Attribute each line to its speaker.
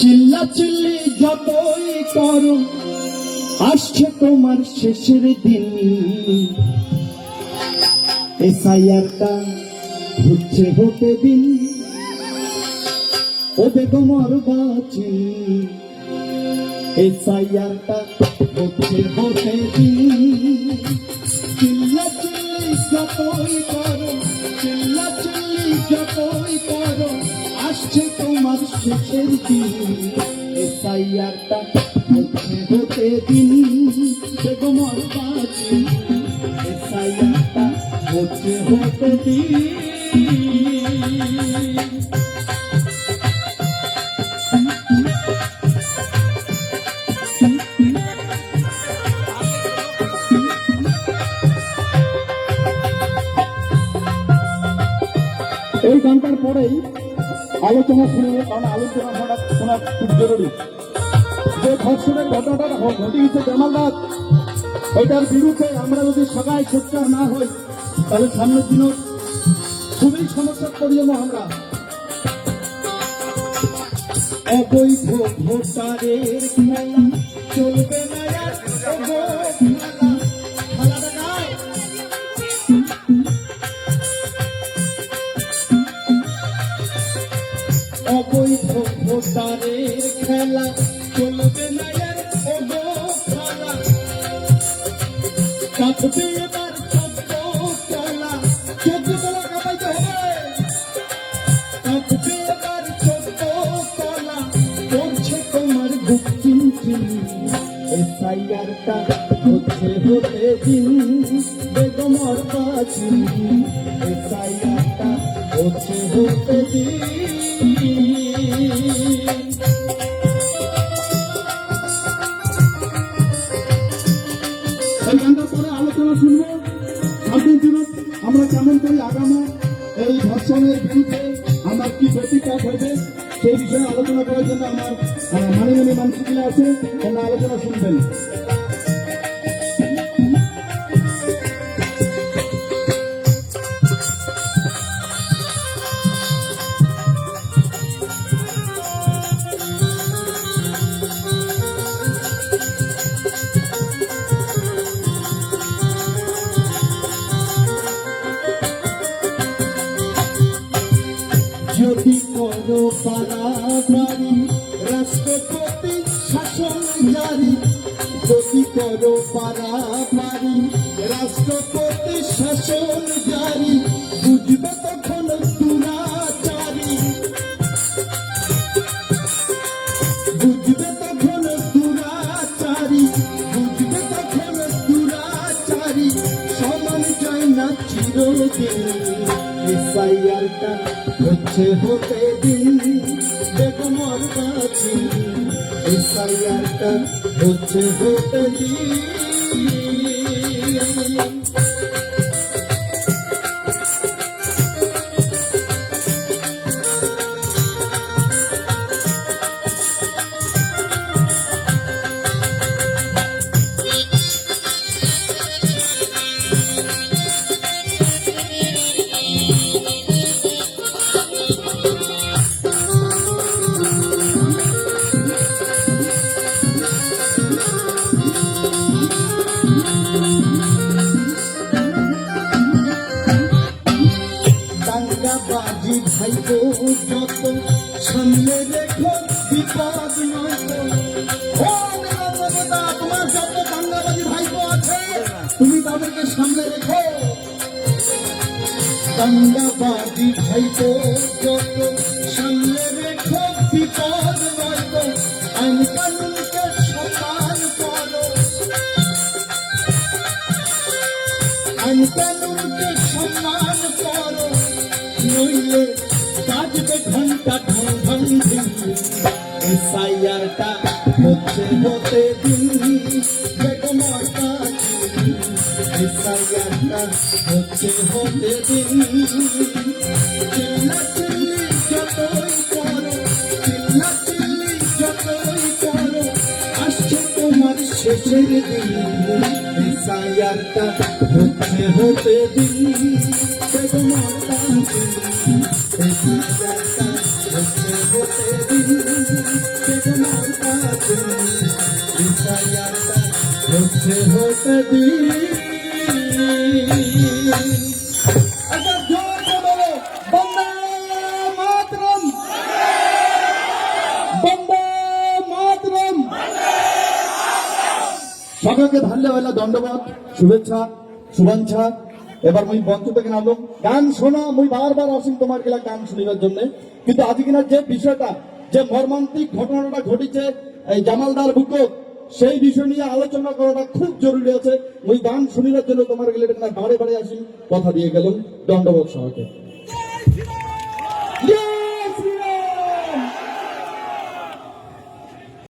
Speaker 1: চিল্লা চিল্লি যতই করো, আসছে তোমার শেষের দিন। এসআইআরটা হচ্ছে হতে দিন। ও বেগমর বাঁচি। এসআইআরটা হচ্ছে হতে দিন। চিল্লা চিল্লি যতই করো আসছে তোমার শেষের দিন। এসআইআরটা হচ্ছে হতে দিন। বেগমর বাঁচি এসআইআরটা হচ্ছে হতে দিন। এই গানটার পরেই আলোচনা শুরু শুনলে কারণ আলোচনা শোনা শোনা খুব জরুরি। যে ধর্ষণের ঘটনাটা ঘটিয়েছে জামালদার, এটার বিরুদ্ধে আমরা যদি সবাই সোচ্চার না হই, তাহলে সামনের দিনও খুবই সমস্যার পড়ে যাব আমরা। অবৈধ ভোটারের চলবে না অবৈধ ভোটারের খেলা চলবে না আর ওগো খেলা। কাঁপবে এবার সত্য খেলা। চোদ্দ বেলা কাঁপাইতে হবে। কাঁপবে এবার সত্য খেলা। করছে তোমার বুক চিনচিন। এসআইআরটা হচ্ছে হতে দিন। বেগমর বাজি এসআইআরটা হচ্ছে হতে দিন। আমরা কেমন করে আগামী? এই ধর্ষণের বিরুদ্ধে আমার কি প্রতিকার হয়েছে সেই বিষয়ে আলোচনা করার জন্য আমার মাননীয় মানুষগুলো আছে তোমরা আলোচনা শুনবেন। যদি করো পারাবারি রাষ্ট্রপতি শাসন জারি যদি করো পারাবারি রাষ্ট্রপতি শাসন জারি বুঝবে তখন দুরাচারী বুঝবে তখন দুরাচারী বুঝবে তখন দুরাচারী সমান যায় না চিরদিন এসআইআরটা হচ্ছে হতে দিন। বেগমর বাজি এসআইআরটা হচ্ছে হতে দিন। যত সামনে রেখো বিপদ নয়তো তোমার যত দাঙ্গাবাজি ভাইবো আছে, তুমি তাদেরকে সামনে রেখো। দাঙ্গাবাজি ভাইবো যত সামনে রেখো, বিপদ নয়তো আইন কানুনকে সম্মান করো। আইন কানুনকে সম্মান এসআইআরটা হচ্ছে হতে দিন বেগমর কাছে এসআইআরটা হচ্ছে হতে দিন চিল্লা চিল্লি যতই করো, চিল্লা চিল্লি যতই হতে দিন বন্দে মাতরম সকলকে ধন্যবাদ দণ্ডবাদ শুভেচ্ছা শুভেচ্ছা এবার মুই মঞ্চ থেকে নামলাম গান শোনা মুই বারবার আসিম তোমার গেলা গান শুনিবার জন্য কিন্তু আজ কিনা যে বিষয়টা, যে মর্মান্তিক ঘটনাটা ঘটেছে, এই জামালদার বুকত সেই বিষয় নিয়ে আলোচনা করাটা খুব জরুরি আছে। ওই গান শুনিবার জন্য তোমার গেলে বাড়ে বারে বারে আসি। কথা দিয়ে গেলাম দণ্ডবোধ সহকে!